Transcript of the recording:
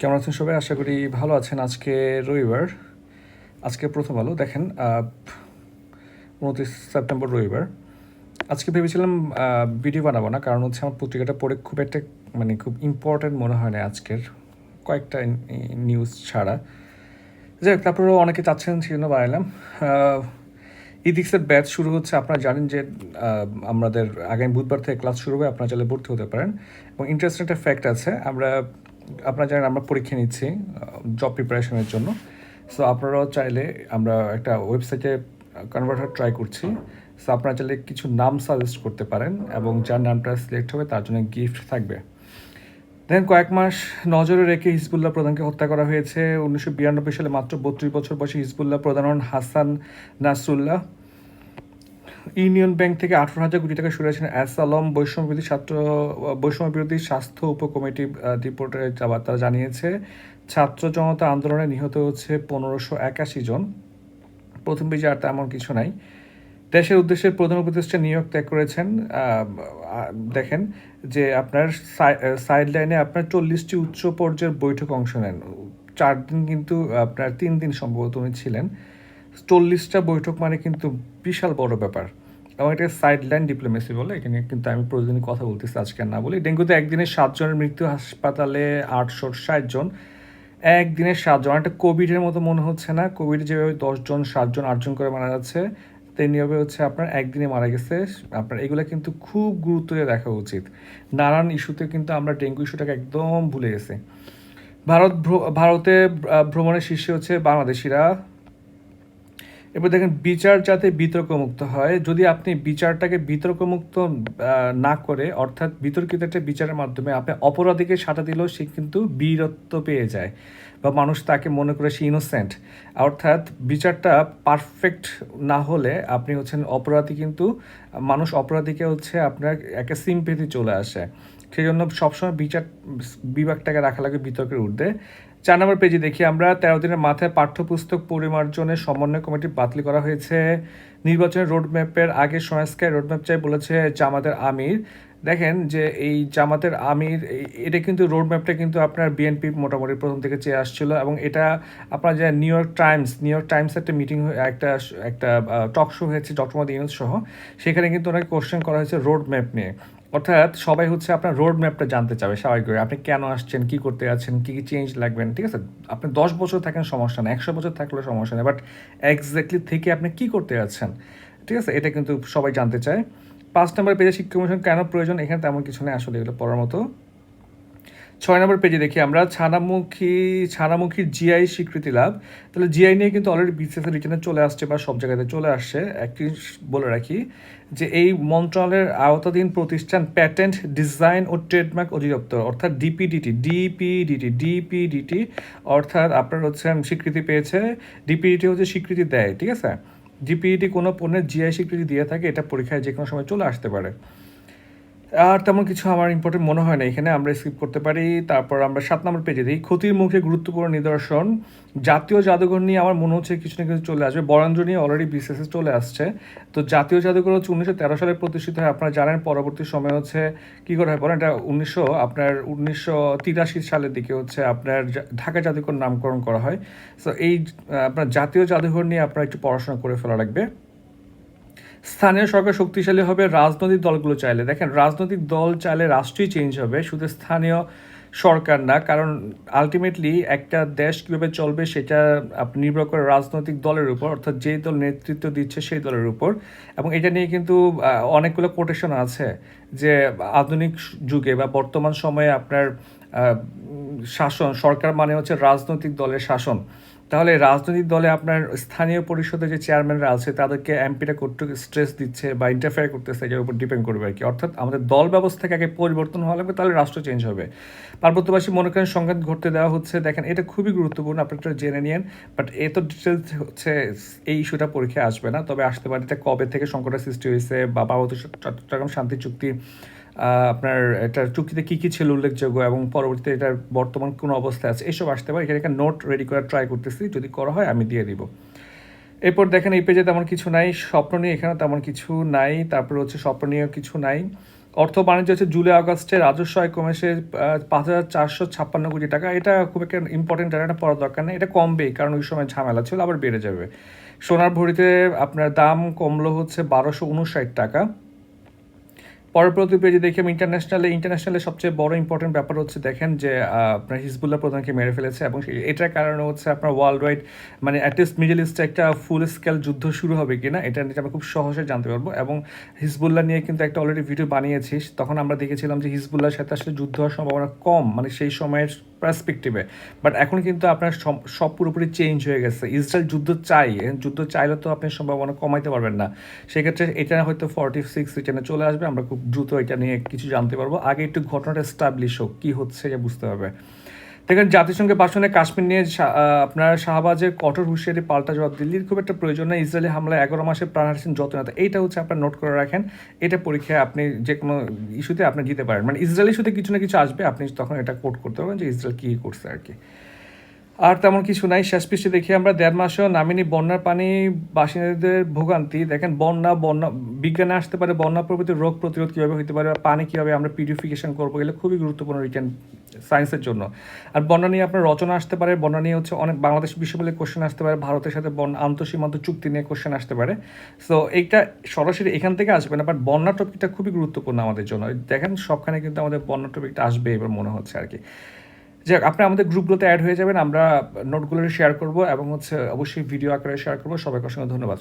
কেমন আছেন সবাই? আশা করি ভালো আছেন আজকে রবিবার। আজকে প্রথম আলো, দেখেন উনত্রিশ সেপ্টেম্বর রবিবার। আজকে ভেবেছিলাম ভিডিও বানাবো না, কারণ হচ্ছে আমার পত্রিকাটা পড়ে খুব একটা মানে খুব ইম্পর্ট্যান্ট মনে হয় না আজকের কয়েকটা নিউজ ছাড়া। যাই হোক, তারপরেও অনেকে চাচ্ছেন সেজন্য বানালাম ইদিক্সের ব্যাচ শুরু হচ্ছে, আপনারা জানেন যে আমাদের আগামী বুধবার থেকে ক্লাস শুরু হবে, আপনারা চাইলে ভর্তি হতে পারেন। এবং ইন্টারেস্টিং একটা ফ্যাক্ট আছে, আমরা আপনারা জানেন আমরা পরীক্ষা নিচ্ছি জব প্রিপারেশনের জন্য। সো আপনারাও চাইলে আমরা একটা ওয়েবসাইটে কনভার্টার ট্রাই করছি। সো আপনারা চাইলে কিছু নাম সাজেস্ট করতে পারেন এবং যার নামটা সিলেক্ট হবে তার জন্য গিফট থাকবে। দেন কয়েক মাস নজরে রেখে হিজবুল্লাহ প্রধানকে হত্যা করা হয়েছে। উনিশশো বিরানব্বই সালে মাত্র বত্রিশ বছর বয়সে হিজবুল্লাহ প্রধান হাসান নাসরুল্লাহ। ইউনিয়ন ব্যাংক থেকে আঠারো হাজার কোটি টাকা সরিয়েছেন এস আলম বৈষম্য বিরোধী ছাত্র বৈষম্য বিরোধী স্বাস্থ্য উপকমিটি রিপোর্টে তারা জানিয়েছে, ছাত্র জনতা আন্দোলনে নিহত হচ্ছে পনেরোশো একাশি জন। প্রথম পেজে আর তেমন কিছু নাই। দেশের উদ্দেশ্যে প্রধান উপদেষ্টা নিয়োগ ত্যাগ করেছেন। দেখেন যে আপনার সাইড লাইনে আপনার চল্লিশটি উচ্চ পর্যায়ের বৈঠক অংশ নেন। চার দিন কিন্তু আপনার তিন দিন সম্ভবত উনি ছিলেন। চল্লিশটা বৈঠক মানে কিন্তু বিশাল বড় ব্যাপার। এবং এটা সাইড লাইন ডিপ্লোমেসি বলে, এখানে কিন্তু আমি প্রতিদিন কথা বলতেছি, আজকে না বলি। ডেঙ্গুতে একদিনে সাতজনের মৃত্যু, হাসপাতালে আটশো ষাট জন। একদিনে সাতজন একটা কোভিডের মতো মনে হচ্ছে না। কোভিড যেভাবে দশজন, সাতজন, আটজন করে মারা যাচ্ছে, তেমনিভাবে হচ্ছে আপনার একদিনে মারা গেছে। আপনার এগুলো কিন্তু খুব গুরুত্ব দিয়ে দেখা উচিত। নানান ইস্যুতে কিন্তু আমরা ডেঙ্গু ইস্যুটাকে একদম ভুলে গেছি। ভারত ভ্র- ভারতে ভ্রমণের শীর্ষে হচ্ছে বাংলাদেশিরা। এবার দেখেন, বিচার যাতে বিতর্কমুক্ত হয়, যদি আপনি বিচারটাকে বিতর্কমুক্ত না করে, অর্থাৎ বিতর্কিত একটা বিচারের মাধ্যমে আপনি অপরাধীকে সাটা দিলেও সে কিন্তু বীরত্ব পেয়ে যায়, বা মানুষ তাকে মনে করে সে ইনোসেন্ট অর্থাৎ বিচারটা পারফেক্ট না হলে আপনি হচ্ছেন অপরাধী কিন্তু, মানুষ অপরাধীকে হচ্ছে আপনার একটা সিম্পেথি চলে আসে। সেই জন্য সবসময় বিচার, বিভাগটাকে রাখা লাগে বিতর্কের ঊর্ধ্বে। চার নম্বর পেজে দেখি আমরা, তেরো দিনের মাথায় পাঠ্যপুস্তক পরিমার্জনের সমন্বয় কমিটি বাতিল করা হয়েছে। নির্বাচনের রোডম্যাপের আগে সংস্কার রোডম্যাপ চাই বলেছে জামাতের আমির। দেখেন যে এই জামাতের আমির এটা কিন্তু রোডম্যাপটা কিন্তু আপনার বিএনপি মোটামুটি প্রথম থেকে চেয়ে আসছিল এবং এটা আপনার যে New York Times, New York Times একটা মিটিং একটা একটা টক শো হয়েছে ডক্টর মোহাম্মদ ইউনুস সহ। সেখানে কিন্তু ওনাকে কোশ্চেন করা হয়েছে রোড ম্যাপ নিয়ে। অর্থাৎ সবাই হচ্ছে আপনার রোড ম্যাপটা জানতে চাবে সবাই করে আপনি কেন আসছেন, কি করতে যাচ্ছেন, কি কি চেঞ্জ লাগবেন ঠিক আছে? আপনি দশ বছর থাকেন, সমস্যা নেই। একশো বছর থাকলেও সমস্যা নেই। বাট এক্স্যাক্টলি থেকে আপনি কি করতে যাচ্ছেন? ঠিক আছে? এটা কিন্তু সবাই জানতে চায়। পাঁচ নম্বর পেজে শিক্ষা কমিশন কেন প্রয়োজন? এখানে তেমন কিছু নেই আসলে এগুলো পড়ার মতো। ছয় নম্বর পেজে দেখি আমরা, ছানামুখী, ছানামুখীর জিআই স্বীকৃতি লাভ। তাহলে জিআই নিয়ে কিন্তু অলরেডি বিসিএস রিটার্নে চলে আসছে বা সব জায়গাতে চলে আসছে। একটি বলে রাখি যে এই মন্ত্রণালয়ের আওতাধীন প্রতিষ্ঠান প্যাটেন্ট ডিজাইন ও ট্রেডমার্ক অধিদপ্তর অর্থাৎ ডিপিডিটি ডিপিডিটি ডিপিডিটি অর্থাৎ আপনার হচ্ছে স্বীকৃতি পেয়েছে। ডিপিডিটি হচ্ছে স্বীকৃতি দেয়, ঠিক আছে? ডিপিডিটি কোনো পণ্যের জিআই স্বীকৃতি দিয়ে থাকে, এটা পরীক্ষায় যে কোনো সময় চলে আসতে পারে। আর তেমন কিছু আমার ইম্পর্টেন্ট মনে হয় না, এখানে আমরা স্কিপ করতে পারি। তারপর আমরা সাত নম্বর পেজে দিই ক্ষতির মুখে গুরুত্বপূর্ণ নিদর্শন। জাতীয় জাদুঘর নিয়ে আমার মনে হচ্ছে কিছু না কিছু চলে আসবে। বরেন্দ্র নিয়ে অলরেডি বিসিএসে চলে আসছে। তো জাতীয় জাদুঘর হচ্ছে উনিশশো তেরো সালে প্রতিষ্ঠিত হয়। আপনারা জানেন পরবর্তী সময় হচ্ছে কী করে হয় বলেন? এটা উনিশশো, আপনার উনিশশো তিরাশি সালের দিকে হচ্ছে আপনার ঢাকা জাদুঘর নামকরণ করা হয়। সো এই আপনার জাতীয় জাদুঘর নিয়ে আপনারা একটু পড়াশোনা করে ফেলা লাগবে। স্থানীয় সরকার শক্তিশালী হবে, রাজনৈতিক দলগুলো চাইলে। দেখেন, রাজনৈতিক দল চাইলে রাষ্ট্রই চেঞ্জ হবে, শুধু স্থানীয় সরকার না, কারণ আলটিমেটলি একটা দেশ কীভাবে চলবে সেটা নির্ভর করে রাজনৈতিক দলের উপর, অর্থাৎ যেই দল নেতৃত্ব দিচ্ছে সেই দলের উপর। এবং এটা নিয়ে কিন্তু অনেকগুলো কোটেশন আছে যে আধুনিক যুগে বা বর্তমান সময়ে আপনার শাসন, সরকার মানে হচ্ছে রাজনৈতিক দলের শাসন। তাহলে রাজনৈতিক দলে আপনার স্থানীয় পরিষদে যে চেয়ারম্যানরা আছে, তাদেরকে এমপিটা করতে স্ট্রেস দিচ্ছে বা ইন্টারফেয়ার করতেছে, এটার উপর ডিপেন্ড করবে আর কি। অর্থাৎ আমাদের দল ব্যবস্থাকে আগে পরিবর্তন হওয়া লাগবে, তাহলে রাষ্ট্র চেঞ্জ হবে। পার্বত্যবাসী মনে করেন সংঘাত ঘটতে দেওয়া হচ্ছে, দেখেন এটা খুবই গুরুত্বপূর্ণ আপনি একটু জেনে নিন বাট এ তো ডিটেলস হচ্ছে এই ইস্যুটা পরীক্ষায় আসবে না। তবে আসতে পারে কবে থেকে সংকটের সৃষ্টি হয়েছে বা পার্বত্য চট্টগ্রাম শান্তি চুক্তি আপনার এটার চুক্তিতে কী কী ছিল উল্লেখযোগ্য এবং পরবর্তীতে এটার বর্তমান কোনো অবস্থায় আছে? এসব আসতে পারে। এখানে একটা নোট রেডি করার ট্রাই করতেছি। যদি করা হয়, আমি দিয়ে দিব। এরপর দেখেন, এই পেজে তেমন কিছু নাই। স্বপ্ন নিয়ে এখানে তেমন কিছু নাই। তারপর হচ্ছে স্বপ্ন নিয়ে কিছু নাই। অর্থ বাণিজ্য হচ্ছে জুলাই, আগস্টে রাজস্ব আয় কমেছে পাঁচ হাজার চারশো ছাপ্পান্ন কোটি টাকা। এটা খুব একটা ইম্পর্টেন্ট ডাটা পড়ার দরকার নেই। এটা কমবেই, কারণ ওই সময় ঝামেলা ছিল, আবার বেড়ে যাবে। সোনার ভরিতে আপনার দাম কমলো হচ্ছে বারোশো উনষাট টাকা। পরের প্রতি পেজে দেখি আমি ইন্টারন্যাশনালে ইন্টারন্যাশনালে সবচেয়ে বড় ইম্পর্টেন্ট ব্যাপার হচ্ছে দেখেন যে আপনার হিজবুল্লাহ প্রধানকে মেরে ফেলেছে এবং এটার কারণে হচ্ছে আপনার ওয়ার্ল্ড ওয়াইড মানে অ্যাটলিস্ট মিডিল ইস্টে একটা ফুল স্কেল যুদ্ধ শুরু হবে কিনা, এটা নিয়ে আমরা খুব সহজে জানতে পারব। এবং হিজবুল্লাহ নিয়ে কিন্তু একটা অলরেডি ভিডিও বানিয়েছিস, তখন আমরা দেখেছিলাম যে হিজবুল্লাহর সাথে আসলে যুদ্ধ হওয়ার সম্ভাবনা কম মানে সেই সময়ের পার্সপেক্টিভে বাট এখন কিন্তু আপনার সব- সব পুরোপুরি চেঞ্জ হয়ে গেছে। ইসরায়েল যুদ্ধ চাই যুদ্ধ চাইলে তো আপনি সম্ভাবনা কমাইতে পারবেন না। সেক্ষেত্রে এটা হয়তো ফর্টি সিক্স রিটার্নে চলে আসবে। আমরা খুব দ্রুত এটা নিয়ে কিছু জানতে পারব। আগে একটু ঘটনাটা এস্টাবলিশ হোক, কী হচ্ছে বুঝতে হবে। দেখেন জাতিসংঘের ভাষণে কাশ্মীর নিয়ে আপনার শাহবাজের কঠোর হুঁশিয়ারি পাল্টা জবাব দিল্লির খুব একটা প্রয়োজন নেই। ইসরায়েলি হামলায় এগারো মাসে প্রাণ হারিয়েছেন যত নেতা এইটা হচ্ছে আপনার নোট করে রাখেন, এটা পরীক্ষায় আপনি যে কোনো ইস্যুতে আপনি দিতে পারেন। মানে ইসরায়েল ইস্যুতে কিছু না কিছু আসবে, আপনি তখন এটা কোট করতে পারবেন যে ইসরায়েল কী করছে আর কি। আর তেমন কিছু নাই, শেষ পৃষ্ঠে দেখি আমরা, দেড় মাসেও নামিনি বন্যার পানি, বাসিন্দাদের ভোগান্তি। দেখেন, বন্যা বন্যা, বিজ্ঞানে আসতে পারে বন্যা প্রভৃতি রোগ প্রতিরোধ কীভাবে হতে পারে পানি কীভাবে আমরা পিউরিফিকেশন করব, এগুলো খুবই গুরুত্বপূর্ণ রিটার্ন সায়েন্সের জন্য। আর বন্যা নিয়ে আপনার রচনা আসতে পারে। বন্যা নিয়ে হচ্ছে অনেক বাংলাদেশ বিশ্ববিদ্যালয়ে কোশ্চেন আসতে পারে। ভারতের সাথে বন আন্তঃসীমান্ত চুক্তি নিয়ে কোশ্চেন আসতে পারে। সো এইটা সরাসরি এখান থেকে আসবে না বাট বন্যা টপিকটা খুবই গুরুত্বপূর্ণ আমাদের জন্য। দেখেন, সবখানে কিন্তু আমাদের বন্যা টপিকটা আসবে এবার মনে হচ্ছে আর কি। যাক, আপনি আমাদের গ্রুপগুলোতে অ্যাড হয়ে যাবেন। আমরা নোটগুলো শেয়ার করব এবং হচ্ছে অবশ্যই ভিডিও আকারে শেয়ার করব। সবাইকে অসংখ্য ধন্যবাদ।